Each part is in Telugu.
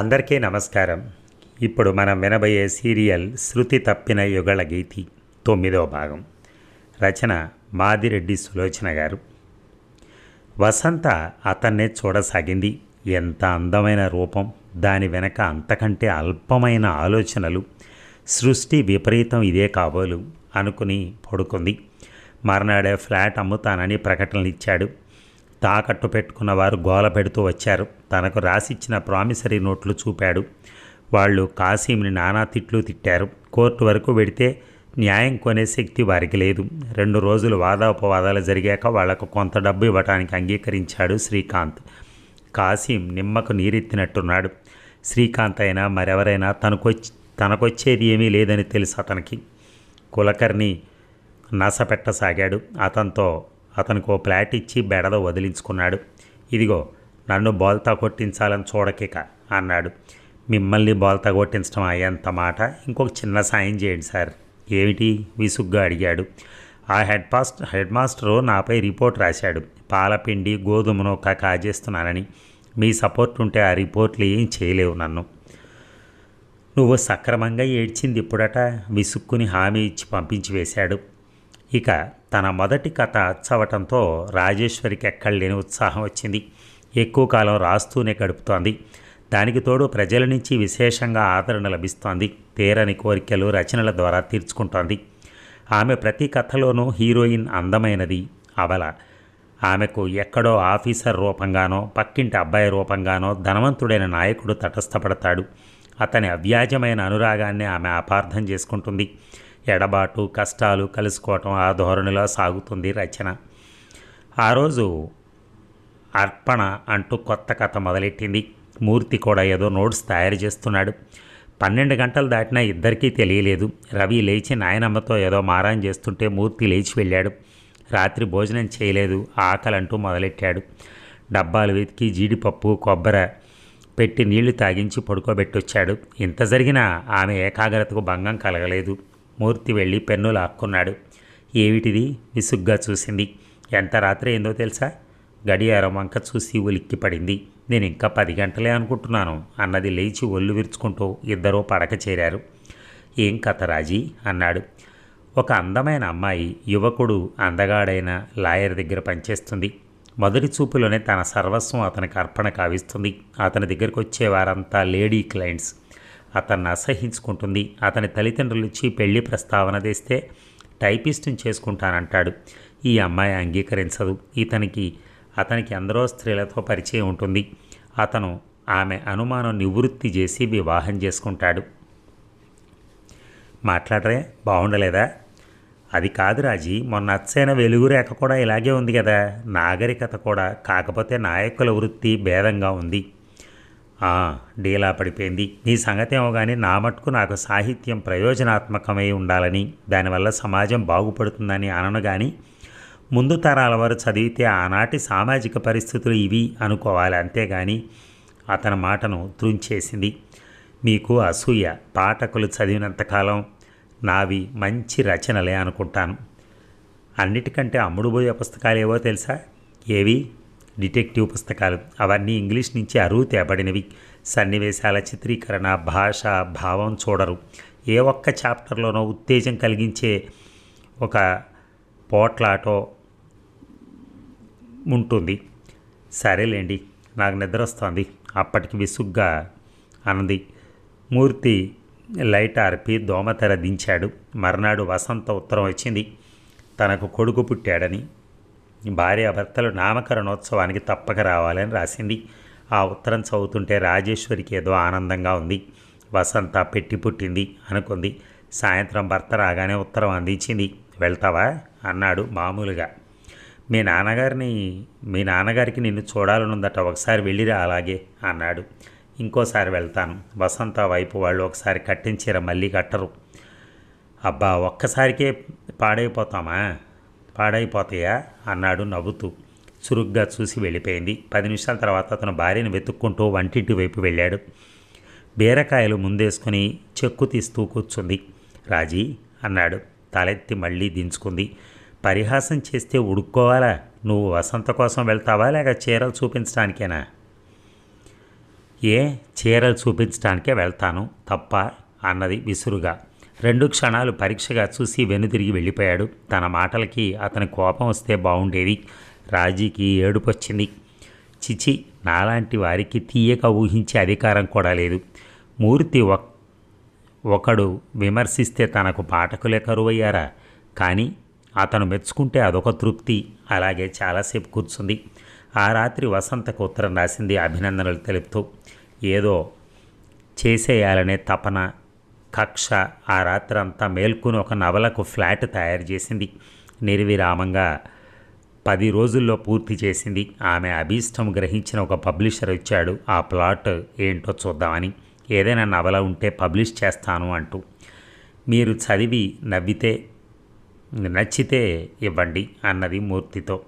అందరికీ నమస్కారం. ఇప్పుడు మనం వినబోయే సీరియల్ శృతి తప్పిన యుగళ గీతి తొమ్మిదవ భాగం. రచన మాదిరెడ్డి సులోచన గారు. వసంత అతన్నే చూడసాగింది. ఎంత అందమైన రూపం. దాని వెనక అంతకంటే అల్పమైన ఆలోచనలు. సృష్టి విపరీతం ఇదే కాబోలు అనుకుని పడుకుంది. మర్నాడే ఫ్లాట్ అమ్ముతానని ప్రకటనలు ఇచ్చాడు తాకట్టు పెట్టుకున్న వారు గోల పెడుతూ వచ్చారు. తనకు రాసిచ్చిన ప్రామిసరీ నోట్లు చూపాడు. వాళ్ళు కాసీంని నానా తిట్లు తిట్టారు. కోర్టు వరకు వెడితే న్యాయం కొనే శక్తి వారికి లేదు. రెండు రోజులు వాదాపవాదాలు జరిగాక వాళ్ళకు కొంత డబ్బు ఇవ్వటానికి అంగీకరించాడు శ్రీకాంత్. కాసీం నిమ్మకు నీరెత్తినట్టున్నాడు. శ్రీకాంత్ అయినా మరెవరైనా తనకొచ్చి తనకొచ్చేది ఏమీ లేదని తెలుసు అతనికి. కులకర్ణి నసపెట్టసాగాడు. అతనితో అతనికి ఓ ప్లాట్ ఇచ్చి బెడద వదిలించుకున్నాడు. ఇదిగో నన్ను బోల్తా కొట్టించాలని చూడకిక అన్నాడు. మిమ్మల్ని బోల్తా కొట్టించడం అయ్యేంత మాట. ఇంకొక చిన్న సాయం చేయండి సార్. ఏమిటి? విసుగ్గా అడిగాడు. ఆ హెడ్ పాస్ట్ హెడ్ మాస్టరు నాపై రిపోర్ట్ రాశాడు. పాలపిండి గోధుమ ఒక కాజేస్తున్నానని. మీ సపోర్ట్ ఉంటే ఆ రిపోర్ట్లు ఏం చేయలేవు నన్ను. నువ్వు సక్రమంగా ఏడ్చింది ఇప్పుడట? విసుక్కుని హామీ ఇచ్చి పంపించి వేశాడు. ఇక తన మొదటి కథ అచ్చవటంతో రాజేశ్వరికి ఎక్కడలేని ఉత్సాహం వచ్చింది. ఎక్కువ కాలం రాస్తూనే గడుపుతోంది. దానికి తోడు ప్రజల నుంచి విశేషంగా ఆదరణ లభిస్తోంది. తీరని కోరికలు రచనల ద్వారా తీర్చుకుంటోంది. ఆమె ప్రతి కథలోనూ హీరోయిన్ అందమైనది. అవల ఆమెకు ఎక్కడో ఆఫీసర్ రూపంగానో పక్కింటి అబ్బాయి రూపంగానో ధనవంతుడైన నాయకుడు తటస్థపడతాడు. అతని అవ్యాజమైన అనురాగాన్ని ఆమె అపార్థం చేసుకుంటుంది. ఎడబాటు కష్టాలు కలుసుకోవటం ఆ ధోరణిలో సాగుతుంది రచన. ఆ రోజు అర్పణ అంటూ కొత్త కథ మొదలెట్టింది. మూర్తి కూడా ఏదో నోట్స్ తయారు చేస్తున్నాడు. పన్నెండు గంటలు దాటినా ఇద్దరికీ తెలియలేదు. రవి లేచి నాయనమ్మతో ఏదో మారాన్ చేస్తుంటే మూర్తి లేచి వెళ్ళాడు. రాత్రి భోజనం చేయలేదు. ఆకలంటూ మొదలెట్టాడు. డబ్బాలు వెతికి జీడిపప్పు కొబ్బరి పెట్టి నీళ్ళు తాగించి పడుకోబెట్టొచ్చాడు. ఇంత జరిగినా ఆమె ఏకాగ్రతకు భంగం కలగలేదు. మూర్తి వెళ్ళి పెన్ను లాక్కున్నాడు. ఏమిటిది? విసుగ్గా చూసింది. ఎంత రాత్రి ఏందో తెలుసా? గడియారం వంక చూసి ఉలిక్కి పడింది. నేను ఇంకా పది గంటలే అనుకుంటున్నాను. అన్నది లేచి ఒళ్ళు విరుచుకుంటూ ఇద్దరూ పడక చేరారు. ఏం కథ రాజీ? అన్నాడు. ఒక అందమైన అమ్మాయి యువకుడు అందగాడైన లాయర్ దగ్గర పనిచేస్తుంది. మొదటి చూపులోనే తన సర్వస్వం అతనికి అర్పణ కావిస్తుంది. అతని దగ్గరికి వచ్చే వారంతా లేడీ క్లయింట్స్. అతన్ని అసహించుకుంటుంది. అతని తల్లిదండ్రులు ఇచ్చి పెళ్ళి ప్రస్తావన తెస్తే టైపిస్ట్ని చేసుకుంటానంటాడు. ఈ అమ్మాయి అంగీకరించదు. ఇతనికి అతనికి ఎందరో స్త్రీలతో పరిచయం ఉంటుంది. అతను ఆమె అనుమానం నివృత్తి చేసి వివాహం చేసుకుంటాడు. మాట్లాడరే బాగుండలేదా అది కాదు రాజీ మొన్న అచ్చైన వెలుగురేఖ కూడా ఇలాగే ఉంది కదా. నాగరికత కూడా కాకపోతే నాయకుల వృత్తి భేదంగా ఉంది. డీలా పడిపోయింది. నీ సంగతేమో కానీ నా మటుకు నాకు సాహిత్యం ప్రయోజనాత్మకమై ఉండాలని దానివల్ల సమాజం బాగుపడుతుందని అనను కానీ ముందు తరాల వారు చదివితే ఆనాటి సామాజిక పరిస్థితులు ఇవి అనుకోవాలి. అంతేగాని అతని మాటను త్రుంచేసింది మీకు అసూయ పాఠకులు చదివినంతకాలం నావి మంచి రచనలే అనుకుంటాను. అన్నిటికంటే అమ్ముడుపోయే పుస్తకాలు ఏవో తెలుసా? ఏవి? డిటెక్టివ్ పుస్తకాలు. అవన్నీ ఇంగ్లీష్ నుంచి అరువు తేబడినవి. సన్నివేశాల చిత్రీకరణ భాష భావం చూడరు. ఏ ఒక్క చాప్టర్లోనో ఉత్తేజం కలిగించే ఒక పోట్లాటో ఉంటుంది. సరేలేండి నాకు నిద్ర వస్తుంది అప్పటికి విసుగ్గా అన్నది మూర్తి లైట్ ఆర్పి దోమతెర దించాడు. మర్నాడు వసంత ఉత్తరం వచ్చింది. తనకు కొడుకు పుట్టాడని భార్యాభర్తలు నామకరణోత్సవానికి తప్పక రావాలని రాసింది. ఆ ఉత్తరం చదువుతుంటే రాజేశ్వరికి ఏదో ఆనందంగా ఉంది. వసంత పెట్టి పుట్టింది అనుకుంది. సాయంత్రం భర్త రాగానే ఉత్తరం అందించింది. వెళ్తావా? అన్నాడు మామూలుగా. మీ నాన్నగారిని మీ నాన్నగారికి నిన్ను చూడాలనుందట ఒకసారి వెళ్ళిరా అలాగే అన్నాడు. ఇంకోసారి వెళ్తాను. వసంత వైపు వాళ్ళు ఒకసారి కట్టించీర మళ్ళీ కట్టరు. అబ్బా ఒక్కసారికే పాడైపోతామా? పాడైపోతాయా? అన్నాడు నవ్వుతూ. చురుగ్గా చూసి వెళ్ళిపోయింది. పది నిమిషాల తర్వాత అతను భార్యను వెతుక్కుంటూ వంటింటి వైపు వెళ్ళాడు. బీరకాయలు ముందేసుకుని చెక్కు తీస్తూ కూర్చుంది. రాజీ అన్నాడు. తలెత్తి మళ్ళీ దించుకుంది. పరిహాసం చేస్తే ఉడుక్కోవాలా? నువ్వు వసంత కోసం వెళ్తావా లేక చీరలు చూపించడానికేనా? ఏ? చీరలు చూపించడానికే వెళ్తాను తప్ప అన్నది విసురుగా. రెండు క్షణాలు పరీక్షగా చూసి వెనుదిరిగి వెళ్ళిపోయాడు. తన మాటలకి అతని కోపం వస్తే బాగుండేది రాజీకి ఏడుపొచ్చింది చిచి నాలాంటి వారికి తీయక ఊహించే అధికారం కూడా లేదు. మూర్తి ఒకడు విమర్శిస్తే తనకు పాఠకులే కరువయ్యారా? కానీ అతను మెచ్చుకుంటే అదొక తృప్తి. అలాగే చాలాసేపు కూర్చుంది. ఆ రాత్రి వసంతకు ఉత్తరం రాసింది అభినందనలు తెలుపుతూ ఏదో చేసేయాలనే తపన కక్ష ఆ రాత్రంతా మేల్కొని ఒక నవలకు ఫ్లాట్ తయారు చేసింది. నిర్విరామంగా పది రోజుల్లో పూర్తి చేసింది. ఆమె అభీష్టం గ్రహించిన ఒక పబ్లిషర్ వచ్చాడు. ఆ ప్లాట్ ఏంటో చూద్దామని. ఏదైనా నవల ఉంటే పబ్లిష్ చేస్తాను అంటూ. మీరు చదివి నవ్వితే నచ్చితే ఇవ్వండి అన్నది మూర్తితో.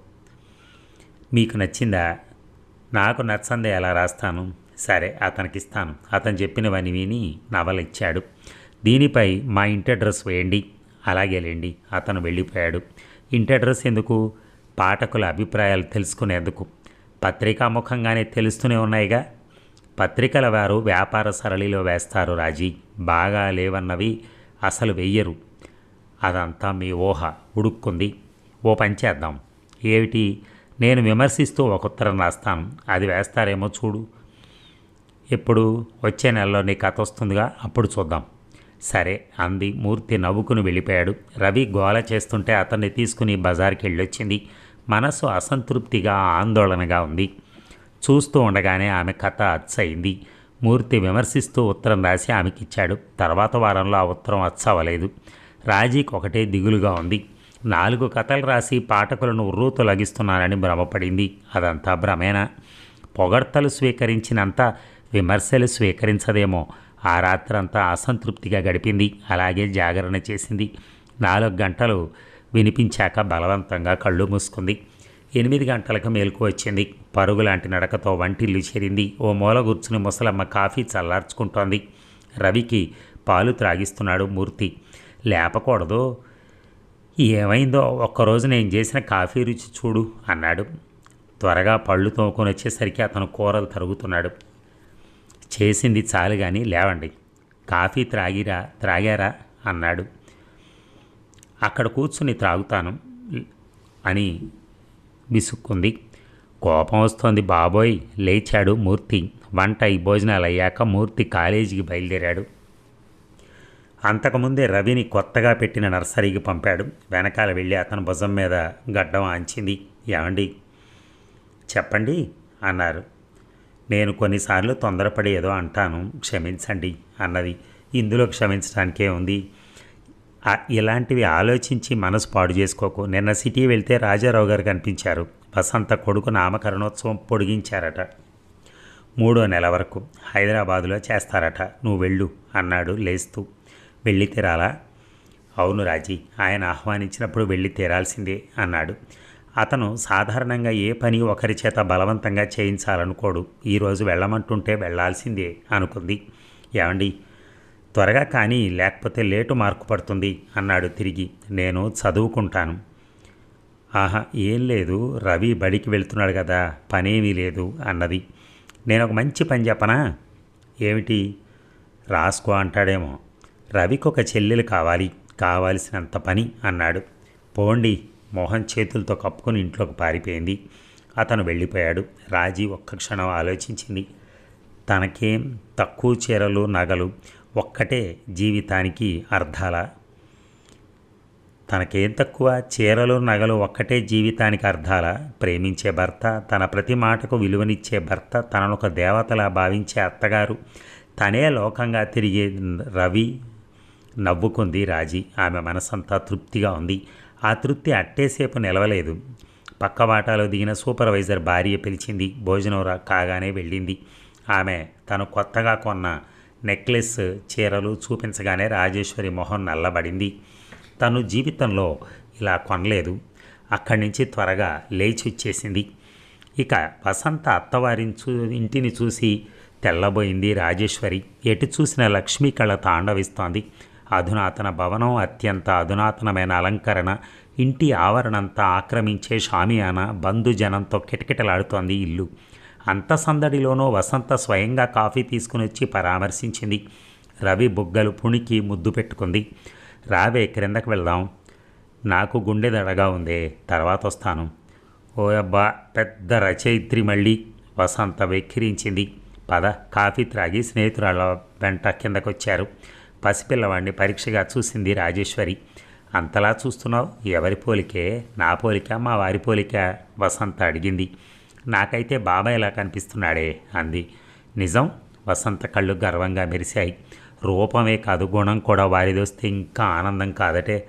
మీకు నచ్చిందా? నాకు నచ్చందే ఎలా రాస్తాను? సరే అతనికి ఇస్తాను అతను చెప్పినవని విని నవలిచ్చాడు. దీనిపై మా ఇంటి అడ్రస్ వేయండి. అలాగేలేండి అతను వెళ్ళిపోయాడు. ఇంటి అడ్రస్ ఎందుకు? పాఠకుల అభిప్రాయాలు తెలుసుకునేందుకు. పత్రికాముఖంగానే తెలుస్తూనే ఉన్నాయిగా. పత్రికల వారు వ్యాపార సరళిలో వేస్తారు రాజీ. బాగా లేవన్నవి అసలు వెయ్యరు. అదంతా మీ ఊహ ఉడుక్కుంది. ఓ పని చేద్దాం. ఏమిటి? నేను విమర్శిస్తూ ఒక ఉత్తరం రాస్తాను. అది వేస్తారేమో చూడు. ఎప్పుడు? వచ్చే నెలలో నీ కథ వస్తుందిగా? అప్పుడు చూద్దాం. సరే అంది. మూర్తి నవ్వుకుని వెళ్ళిపోయాడు. రవి గోల చేస్తుంటే అతన్ని తీసుకుని బజార్కి వెళ్ళొచ్చింది మనసు అసంతృప్తిగా ఆందోళనగా ఉంది. చూస్తూ ఉండగానే ఆమె కథ అచ్చయింది మూర్తి విమర్శిస్తూ ఉత్తరం రాసి ఆమెకిచ్చాడు. తర్వాత వారంలో ఆ ఉత్తరం అచ్చవలేదు రాజీకి ఒకటే దిగులుగా ఉంది. నాలుగు కథలు రాసి పాఠకులను ఉర్రూ తొలగిస్తున్నానని భ్రమపడింది. అదంతా భ్రమేనా? పొగడ్తలు స్వీకరించినంత విమర్శలు స్వీకరించదేమో. ఆ రాత్రంతా అసంతృప్తిగా గడిపింది. అలాగే జాగరణ చేసింది. నాలుగు గంటలు వినిపించాక బలవంతంగా కళ్ళు మూసుకుంది. ఎనిమిది గంటలకు మేలుకు వచ్చింది. పరుగు లాంటి నడకతో వంటిల్లు చేరింది. ఓ మూల కూర్చుని ముసలమ్మ కాఫీ చల్లార్చుకుంటోంది. రవికి పాలు త్రాగిస్తున్నాడు మూర్తి. లేపకూడదు. ఏమైందో ఒక్కరోజు నేను చేసిన కాఫీ రుచి చూడు అన్నాడు. త్వరగా పళ్ళు తోముకొని వచ్చేసరికి అతను కూరలు తరుగుతున్నాడు. చేసింది చాలు కానీ లేవండి. కాఫీ త్రాగిరా త్రాగారా? అన్నాడు. అక్కడ కూర్చుని త్రాగుతాను అని విసుక్కుంది. కోపం వస్తోంది బాబోయ్ లేచాడు మూర్తి. వంట ఈ భోజనాలు అయ్యాక మూర్తి కాలేజీకి బయలుదేరాడు. అంతకుముందే రవిని కొత్తగా పెట్టిన నర్సరీకి పంపాడు. వెనకాల వెళ్ళి అతను భుజం మీద గడ్డం ఆంచింది. ఏమండి? చెప్పండి అన్నారు. నేను కొన్నిసార్లు తొందరపడి ఏదో అంటాను క్షమించండి అన్నది. ఇందులో క్షమించడానికే ఉంది. ఇలాంటివి ఆలోచించి మనసు పాడు చేసుకోకు. నిన్న సిటీ వెళ్తే రాజారావు గారు కనిపించారు. వసంత కొడుకు నామకరణోత్సవం పొడిగించారట. మూడో నెల వరకు హైదరాబాదులో చేస్తారట. నువ్వు వెళ్ళు అన్నాడు లేస్తూ. వెళ్ళి తీరాలా? అవును రాజీ ఆయన ఆహ్వానించినప్పుడు వెళ్ళి తీరాల్సిందే అన్నాడు. అతను సాధారణంగా ఏ పని ఒకరి చేత బలవంతంగా చేయించాలనుకోడు. ఈరోజు వెళ్ళమంటుంటే వెళ్ళాల్సిందే అనుకుంది. ఏమండి? త్వరగా కానీ లేకపోతే లేటు మార్కు పడుతుంది అన్నాడు తిరిగి. నేను చదువుకుంటాను. ఆహా ఏం లేదు. రవి బడికి వెళ్తున్నాడు కదా పనేమీ లేదు అన్నది. నేను ఒక మంచి పని చెప్పనా? ఏమిటి? రాసుకో అంటాడేమో. రవికి ఒక చెల్లెలు కావాలి. కావాల్సినంత పని అన్నాడు. పోండి. మోహన్ చేతులతో కప్పుకొని ఇంట్లోకి పారిపోయింది. అతను వెళ్ళిపోయాడు. రాజీ ఒక్క క్షణం ఆలోచించింది. తనకేం తక్కువ చీరలు నగలు ఒక్కటే జీవితానికి అర్థాల తనకేం తక్కువ? చీరలు నగలు ఒక్కటే జీవితానికి అర్థాల ప్రేమించే భర్త తన ప్రతి మాటకు విలువనిచ్చే భర్త తనను ఒక దేవతలా భావించే అత్తగారు. తనే లోకంగా తిరిగే రవి నవ్వుకుంది రాజీ. ఆమె మనసంతా తృప్తిగా ఉంది. ఆ తృప్తి అట్టేసేపు నిలవలేదు. పక్క వాటాలో దిగిన సూపర్వైజర్ భార్య పిలిచింది. భోజనం రా కాగానే వెళ్ళింది. ఆమె తను కొత్తగా కొన్న నెక్లెస్ చీరలు చూపించగానే రాజేశ్వరి మొహం నల్లబడింది. తను జీవితంలో ఇలా కొనలేదు. అక్కడి నుంచి త్వరగా లేచి వచ్చేసింది. ఇక వసంత అత్తవారిని చూ ఇంటిని చూసి తెల్లబోయింది రాజేశ్వరి. ఎటు చూసిన లక్ష్మీ కళ తాండవిస్తోంది. అధునాతన భవనం అత్యంత అధునాతనమైన అలంకరణ ఇంటి ఆవరణంతా ఆక్రమించే షామియాన బంధుజనంతో కిటకిటలాడుతోంది ఇల్లు. అంత సందడిలోనూ వసంత స్వయంగా కాఫీ తీసుకుని వచ్చి పరామర్శించింది. రవి బుగ్గలు పుణికి ముద్దు పెట్టుకుంది. రావే క్రిందకు వెళ్దాం. నాకు గుండె దడగా ఉంది తర్వాత వస్తాను. ఓ అబ్బా పెద్ద రచయిత్రి మళ్ళీ వసంత వెక్కిరించింది. పద కాఫీ త్రాగి స్నేహితురాళ్ళ వెంట కిందకొచ్చారు. పసిపిల్లవాడిని పరీక్షగా చూసింది రాజేశ్వరి. అంతలా చూస్తున్నావు? ఎవరి పోలికే? నా పోలిక? మా వారి పోలిక? వసంత అడిగింది. నాకైతే బాబాయ్ ఇలా కనిపిస్తున్నాడే అంది. నిజం? వసంత కళ్ళు గర్వంగా మెరిశాయి. రూపమే కాదు గుణం కూడా వారిదొస్తే ఇంకా ఆనందం కాదటే.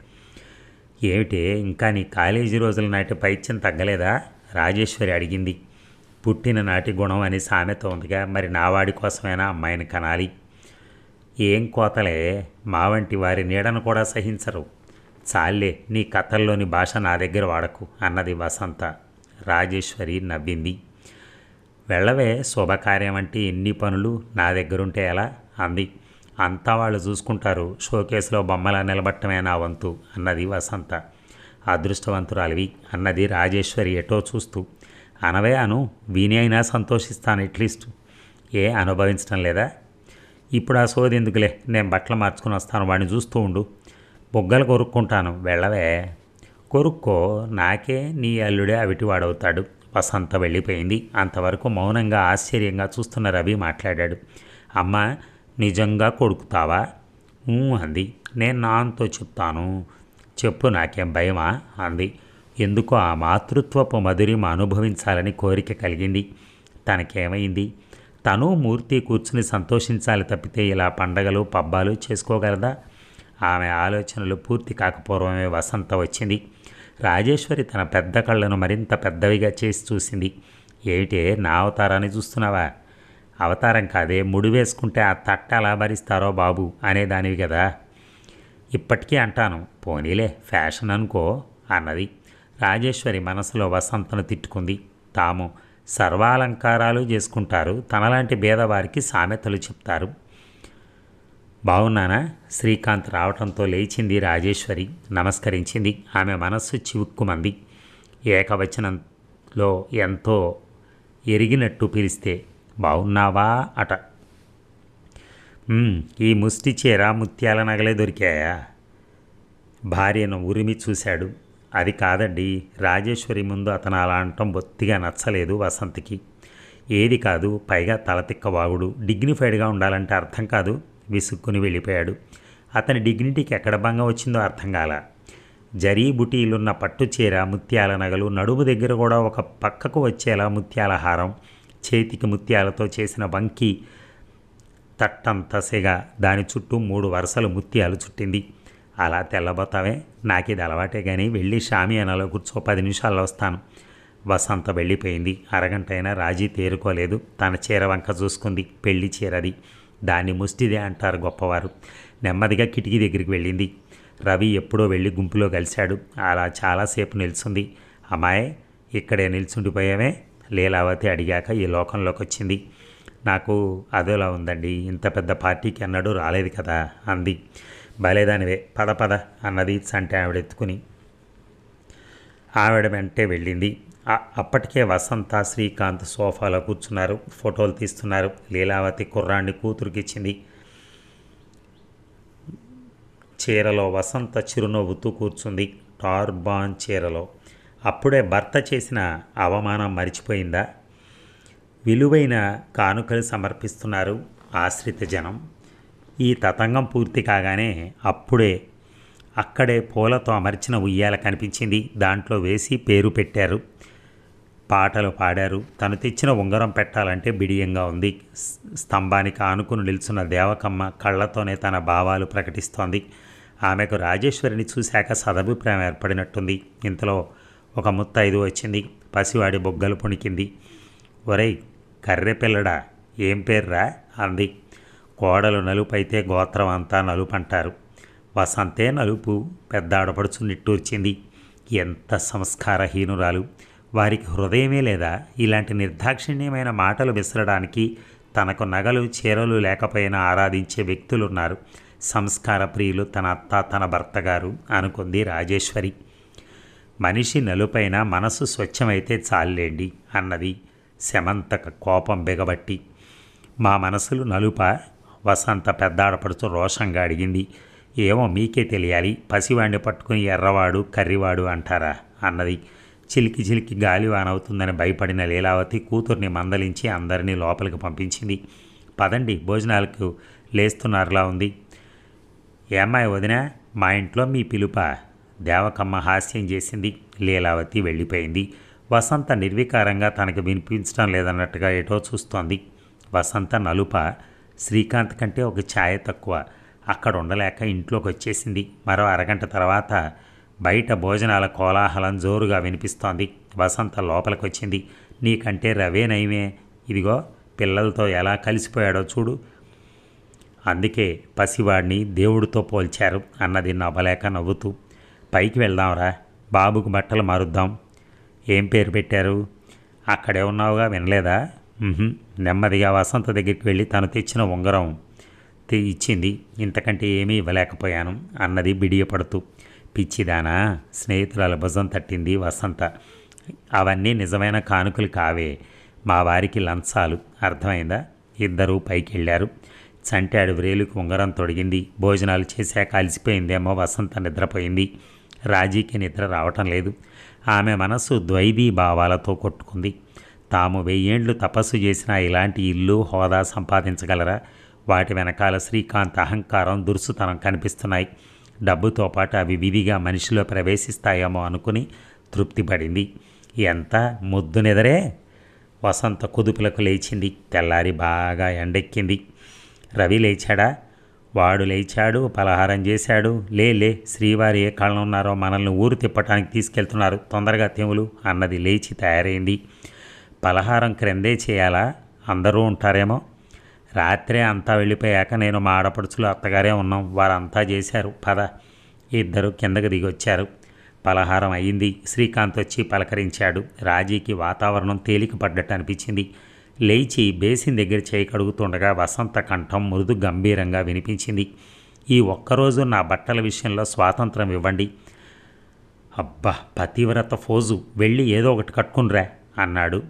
ఏమిటి ఇంకా నీ కాలేజీ రోజుల నాటి పైత్యం తగ్గలేదా? రాజేశ్వరి అడిగింది. పుట్టిన నాటి గుణం అని సామెత ఉందిగా మరి నా వాడి కోసమైనా అమ్మాయిని కనాలి? ఏం కోతలే మా వంటి వారి నీడను కూడా సహించరు. చాలే నీ కథల్లోని భాష నా దగ్గర వాడకు అన్నది వసంత. రాజేశ్వరి నవ్వింది. వెళ్ళవే శుభకార్యం అంటే ఎన్ని పనులు నా దగ్గరుంటే ఎలా? అంది. అంతా వాళ్ళు చూసుకుంటారు షోకేసులో బొమ్మలా నిలబట్టమే నా వంతు అన్నది వసంత. అదృష్టవంతురాలివి అన్నది రాజేశ్వరి ఎటో చూస్తూ. అనవే అను వీని అయినా సంతోషిస్తాను ఎట్లీస్ట్ ఏ అనుభవించడం లేదా? ఇప్పుడు ఆ సోది ఎందుకులే? నేను బట్టలు మార్చుకుని వస్తాను వాడిని చూస్తూ ఉండు. బొగ్గలు కొరుక్కుంటాను వెళ్ళవే. కొరుక్కో నాకే నీ అల్లుడే అవిటి వాడవుతాడు వసంత వెళ్ళిపోయింది. అంతవరకు మౌనంగా ఆశ్చర్యంగా చూస్తున్న రవి మాట్లాడాడు. అమ్మ నిజంగా కొడుకుతావా? ఊ అంది. నేను నాన్నతో చెప్తాను. చెప్పు నాకేం భయమా? అంది. ఎందుకో ఆ మాతృత్వపు మధురిమ అనుభవించాలని కోరిక కలిగింది. తనకేమైంది? తను మూర్తి కూర్చుని సంతోషించాలి తప్పితే ఇలా పండగలు పబ్బాలు చేసుకోగలదా? ఆమె ఆలోచనలు పూర్తి కాకపోవడమే వసంత వచ్చింది. రాజేశ్వరి తన పెద్ద కళ్ళను మరింత పెద్దవిగా చేసి చూసింది. ఏమిటే నా అవతారాన్ని చూస్తున్నావా? అవతారం కాదే ముడి వేసుకుంటే ఆ తట్ట ఎలా భరిస్తారో బాబు అనేదానివి కదా. ఇప్పటికీ అంటాను పోనీలే ఫ్యాషన్ అనుకో అన్నది. రాజేశ్వరి మనసులో వసంతను తిట్టుకుంది. తాము సర్వాలంకారాలు చేసుకుంటారు. తనలాంటి భేదవారికి సామెతలు చెప్తారు. బాగున్నానా శ్రీకాంత్ రావటంతో లేచింది రాజేశ్వరి. నమస్కరించింది. ఆమె మనస్సు చివుక్కుమంది. ఏకవచనంలో ఎంతో ఎరిగినట్టు పిలిస్తే బాగున్నావా అట. ఈ ముష్టి చీర ముత్యాల నగలే దొరికాయా? భార్యను ఉరిమి చూశాడు. అది కాదండి. రాజేశ్వరి ముందు అతను అలా అనటం బొత్తిగా నచ్చలేదు వసంత్కి. ఏది కాదు పైగా తలతిక్కవాగుడు డిగ్నిఫైడ్గా ఉండాలంటే అర్థం కాదు విసుక్కుని వెళ్ళిపోయాడు. అతని డిగ్నిటీకి ఎక్కడ భంగం వచ్చిందో అర్థం కాల. జరీ బుటీలున్న పట్టు చీర ముత్యాల నగలు నడుము దగ్గర కూడా ఒక పక్కకు వచ్చేలా ముత్యాల హారం చేతికి ముత్యాలతో చేసిన వంకి తట్టంతసెగా దాని చుట్టూ మూడు వరుసలు ముత్యాలు చుట్టింది. అలా తెల్లబోతావే? నాకు ఇది అలవాటే కానీ వెళ్ళి షామియానాలో కూర్చో పది నిమిషాల్లో వస్తాను. వసంత వెళ్ళిపోయింది. అరగంట అయినా రాజీ తేరుకోలేదు. తన చీర వంక చూసుకుంది. పెళ్ళి చీరది. దాన్ని ముష్టిదే అంటారు గొప్పవారు. నెమ్మదిగా కిటికీ దగ్గరికి వెళ్ళింది. రవి ఎప్పుడో వెళ్ళి గుంపులో కలిశాడు. అలా చాలాసేపు నిల్చుంది. అమ్మాయే ఇక్కడే నిల్చుండిపోయావే? లీలావతి అడిగాక ఈ లోకంలోకి వచ్చింది. నాకు అదోలా ఉందండి. ఇంత పెద్ద పార్టీకి అన్నాడు రాలేదు కదా అంది. భలేదానివే పద పద అన్నది సంటే ఆవిడ ఎత్తుకుని ఆవిడ వెంటే వెళ్ళింది. అప్పటికే వసంత శ్రీకాంత్ సోఫాలో కూర్చున్నారు ఫోటోలు తీస్తున్నారు. లీలావతి కుర్రాన్ని కూతురికిచ్చింది. చీరలో వసంత చిరునవ్వుతూ కూర్చుంది టార్బాన్ చీరలో. అప్పుడే భర్త చేసిన అవమానం మరిచిపోయిందా? విలువైన కానుకలు సమర్పిస్తున్నారు ఆశ్రిత జనం. ఈ తతంగం పూర్తి కాగానే అప్పుడే అక్కడే పూలతో అమర్చిన ఉయ్యాల కనిపించింది. దాంట్లో వేసి పేరు పెట్టారు. పాటలు పాడారు. తను తెచ్చిన ఉంగరం పెట్టాలంటే బిడియంగా ఉంది. స్తంభానికి ఆనుకుని నిల్చున్న దేవకమ్మ కళ్ళతోనే తన భావాలు ప్రకటిస్తోంది. ఆమెకు రాజేశ్వరిని చూశాక సదభిప్రాయం ఏర్పడినట్టుంది. ఇంతలో ఒక ముత్తైదు వచ్చింది. పసివాడి బొగ్గలు పుణికింది. ఒరేయ్ కర్రె పిల్లడా ఏం పేర్రా? అంది. కోడలు నలుపు అయితే గోత్రం అంతా నలుపు అంటారు వసంతే నలుపు పెద్ద ఆడపడుచు నిట్టూర్చింది. ఎంత సంస్కారహీనురాలు! వారికి హృదయమే లేదా? ఇలాంటి నిర్దాక్షిణ్యమైన మాటలు విసరడానికి తనకు నగలు చీరలు లేకపోయినా ఆరాధించే వ్యక్తులున్నారు. సంస్కార ప్రియులు తన అత్త తన భర్త గారు అనుకుంది రాజేశ్వరి. మనిషి నలుపైన మనసు స్వచ్ఛమైతే చాలేండి అన్నది శమంతక కోపం బిగబట్టి. మా మనసులు నలుప? వసంత పెద్ద ఆడపడుచు రోషంగా అడిగింది. ఏమో మీకే తెలియాలి. పసివాడిని పట్టుకుని ఎర్రవాడు కర్రివాడు అంటారా? అన్నది. చిలికి చిలికి గాలి వానవుతుందని భయపడిన లీలావతి కూతుర్ని మందలించి అందరినీ లోపలికి పంపించింది. పదండి భోజనాలకు లేస్తున్నారులా ఉంది. ఏమాయి వదిన మా ఇంట్లో మీ పిలుప. దేవకమ్మ హాస్యం చేసింది. లీలావతి వెళ్ళిపోయింది. వసంత నిర్వికారంగా తనకు వినిపించడం లేదన్నట్టుగా ఎటో చూస్తోంది. వసంత నలుప శ్రీకాంత్ కంటే ఒక ఛాయ తక్కువ. అక్కడ ఉండలేక ఇంట్లోకి వచ్చేసింది. మరో అరగంట తర్వాత బయట భోజనాల కోలాహలం జోరుగా వినిపిస్తోంది. వసంత లోపలికి వచ్చింది నీకంటే రవే నయమే. ఇదిగో పిల్లలతో ఎలా కలిసిపోయాడో చూడు. అందుకే పసివాడిని దేవుడితో పోల్చారు అన్నది నవ్వలేక నవ్వుతూ. పైకి వెళ్దాంరా. బాబుకు బట్టలు మారుద్దాం. ఏం పేరు పెట్టారు? అక్కడే ఉన్నావుగా వినలేదా? నెమ్మదిగా వసంత దగ్గరికి వెళ్ళి తను తెచ్చిన ఉంగరం తి- ఇచ్చింది. ఇంతకంటే ఏమీ ఇవ్వలేకపోయాను అన్నది బిడియపడుతూ పిచ్చిదానా స్నేహితురాల భుజం తట్టింది వసంత. అవన్నీ నిజమైన కానుకలు కావే. మా వారికి లంచాలు. అర్థమైందా? ఇద్దరూ పైకి వెళ్ళారు చంటాడు వ్రేలుకు ఉంగరం తొడిగింది. భోజనాలు చేశాక అలసిపోయిందేమో వసంత నిద్రపోయింది. రాజీకి నిద్ర రావటం లేదు. ఆమె మనస్సు ద్వైదీ భావాలతో కొట్టుకుంది. తాము వెయ్యేండ్లు తపస్సు చేసిన ఇలాంటి ఇల్లు హోదా సంపాదించగలరా? వాటి వెనకాల శ్రీకాంత్ అహంకారం దురుసుతనం కనిపిస్తున్నాయి. డబ్బుతో పాటు అవి విధిగా మనిషిలో ప్రవేశిస్తాయేమో అనుకుని తృప్తిపడింది. ఎంత? ముద్దునెదరే వసంత కుదుపులకు లేచింది. తెల్లారి బాగా ఎండెక్కింది. రవి లేచాడా? వాడు లేచాడు పలహారం చేశాడు. లే లే శ్రీవారి ఏ కళ్ళ ఉన్నారో మనల్ని ఊరు తిప్పటానికి తీసుకెళ్తున్నారు. తొందరగా తెములు అన్నది లేచి తయారైంది. పలహారం క్రిందే చేయాలా? అందరూ ఉంటారేమో. రాత్రే అంతా వెళ్ళిపోయాక నేను మా ఆడపడుచులు అత్తగారే ఉన్నాం. వారంతా చేశారు. పద. ఇద్దరు కిందకు దిగొచ్చారు. పలహారం అయింది. శ్రీకాంత్ వచ్చి పలకరించాడు. రాజీకి వాతావరణం తేలిక పడ్డట్టు అనిపించింది. లేచి బేసిన్ దగ్గర చేయి కడుగుతుండగా వసంత కంఠం మృదు గంభీరంగా వినిపించింది. ఈ ఒక్కరోజు నా బట్టల విషయంలో స్వాతంత్రం ఇవ్వండి. అబ్బా పతివ్రత ఫోజు. వెళ్ళి ఏదో ఒకటి కట్టుకునిరా అన్నాడు.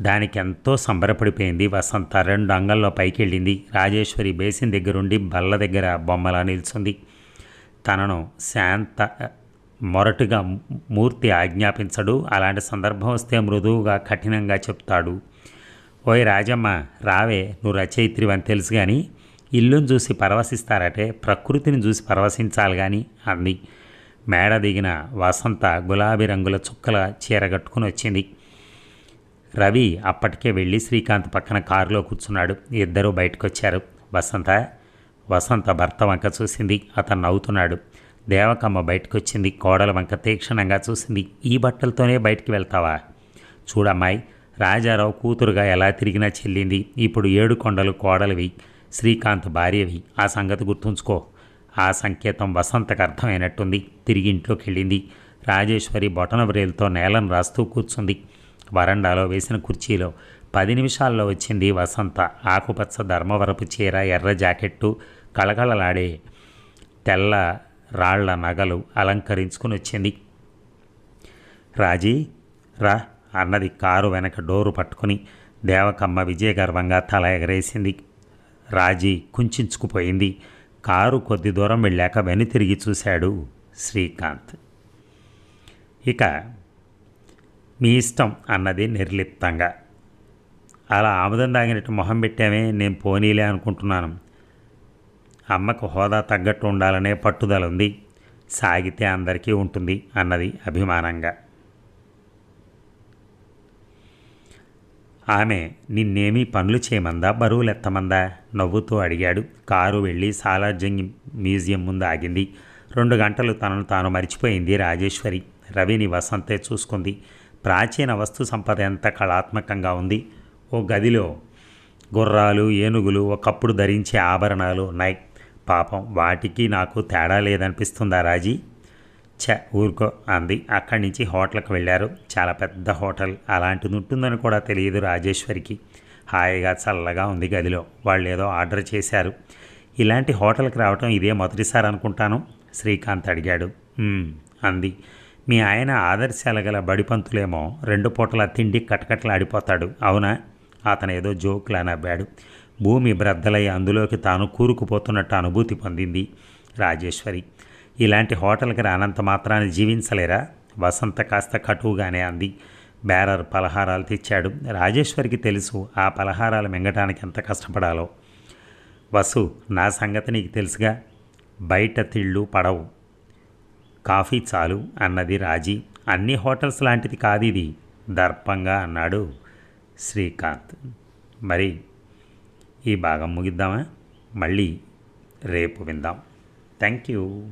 దానికి ఎంతో సంబరపడిపోయింది. వసంత రెండు అంగల్లో పైకి వెళ్ళింది రాజేశ్వరి బేసిన్ దగ్గరుండి బల్ల దగ్గర బొమ్మలా నిల్చుంది. తనను శాంత మొరటుగా మూర్తి ఆజ్ఞాపించడు. అలాంటి సందర్భం వస్తే మృదువుగా కఠినంగా చెప్తాడు. ఓయ్ రాజమ్మ రావే నువ్వు రచయిత్రివి అని తెలుసు కానీ ఇల్లును చూసి పరవశిస్తారటే ప్రకృతిని చూసి పరవశించాలి కానీ అంది. మేడ దిగిన వసంత గులాబీ రంగుల చుక్కల చీర కట్టుకుని వచ్చింది. రవి అప్పటికే వెళ్ళి శ్రీకాంత్ పక్కన కారులో కూర్చున్నాడు. ఇద్దరూ బయటకొచ్చారు. వసంత వసంత భర్త వంక చూసింది. అతను నవ్వుతున్నాడు. దేవకమ్మ బయటకొచ్చింది. కోడల వంక తీక్షణంగా చూసింది. ఈ బట్టలతోనే బయటికి వెళ్తావా? చూడమ్మాయి రాజారావు కూతురుగా ఎలా తిరిగినా చెల్లింది. ఇప్పుడు ఏడు కొండలు కోడలివి శ్రీకాంత్ భార్యవి. ఆ సంగతి గుర్తుంచుకో. ఆ సంకేతం వసంతకు అర్థమైనట్టుంది. తిరిగి ఇంట్లోకి వెళ్ళింది రాజేశ్వరి బొటన బ్రేలుతో నేలను రాస్తూ కూర్చుంది. వరండాలో వేసిన కుర్చీలో పది నిమిషాల్లో వచ్చింది వసంత. ఆకుపచ్చ ధర్మవరపు చీర ఎర్ర జాకెట్టు కళకళలాడే తెల్ల రాళ్ళ నగలు అలంకరించుకుని వచ్చింది. రాజీ రా అన్నది కారు వెనక డోరు పట్టుకుని దేవకమ్మ విజయగర్వంగా తల ఎగరేసింది. రాజీ కుంచుకుపోయింది. కారు కొద్ది దూరం వెళ్ళాక వెనుతిరిగి చూశాడు శ్రీకాంత్. ఇక మీ ఇష్టం అన్నది నిర్లిప్తంగా. అలా ఆముదం తాగినట్టు మొహం పెట్టామే నేను పోనీలే అనుకుంటున్నాను. అమ్మకు హోదా తగ్గట్టు ఉండాలనే పట్టుదల ఉంది. సాగితే అందరికీ ఉంటుంది అన్నది అభిమానంగా. ఆమె నిన్నేమీ పనులు చేయమందా? బరువులు ఎత్తమందా నవ్వుతూ అడిగాడు. కారు వెళ్ళి సాలార్జంగ్ మ్యూజియం ముందు ఆగింది. రెండు గంటలు తనను తాను మర్చిపోయింది రాజేశ్వరి. రవిని వసంతే చూసుకుంది. ప్రాచీన వస్తు సంపద ఎంత కళాత్మకంగా ఉంది? ఓ గదిలో గుర్రాలు ఏనుగులు ఒకప్పుడు ధరించే ఆభరణాలు ఉన్నాయి పాపం వాటికి నాకు తేడా లేదనిపిస్తుందా రాజీ? ఛ ఊరుకో అంది. అక్కడి నుంచి హోటల్కి వెళ్ళారు. చాలా పెద్ద హోటల్. అలాంటిది ఉంటుందని కూడా తెలియదు రాజేశ్వరికి. హాయిగా చల్లగా ఉంది గదిలో. వాళ్ళు ఏదో ఆర్డర్ చేశారు. ఇలాంటి హోటల్కి రావటం ఇదే మొదటిసారి అనుకుంటాను శ్రీకాంత్ అడిగాడు. అంది. మీ ఆయన ఆదర్శాల గల బడిపంతులేమో రెండు పూటల తిండి కటకటలాడిపోతాడు అవునా? అతను ఏదో జోకులా నవ్వాడు. భూమి బ్రద్దలై అందులోకి తాను కూరుకుపోతున్నట్టు అనుభూతి పొందింది రాజేశ్వరి. ఇలాంటి హోటల్కి రానంత మాత్రాన్ని జీవించలేరా? వసంత కాస్త కటువుగానే అంది. బేరర్ పలహారాలు తెచ్చాడు. రాజేశ్వరికి తెలుసు ఆ పలహారాలు మింగటానికి ఎంత కష్టపడాలో. వసు నా సంగతి నీకు తెలుసుగా? బయట తిళ్ళు పడవు. కాఫీ చాలు అన్నది రాజీ. అన్ని హోటల్స్ లాంటిది కాదు ఇది దర్పంగా అన్నాడు శ్రీకాంత్. మరి ఈ భాగం ముగిద్దామా? మళ్ళీ రేపు విందాం. Thank you.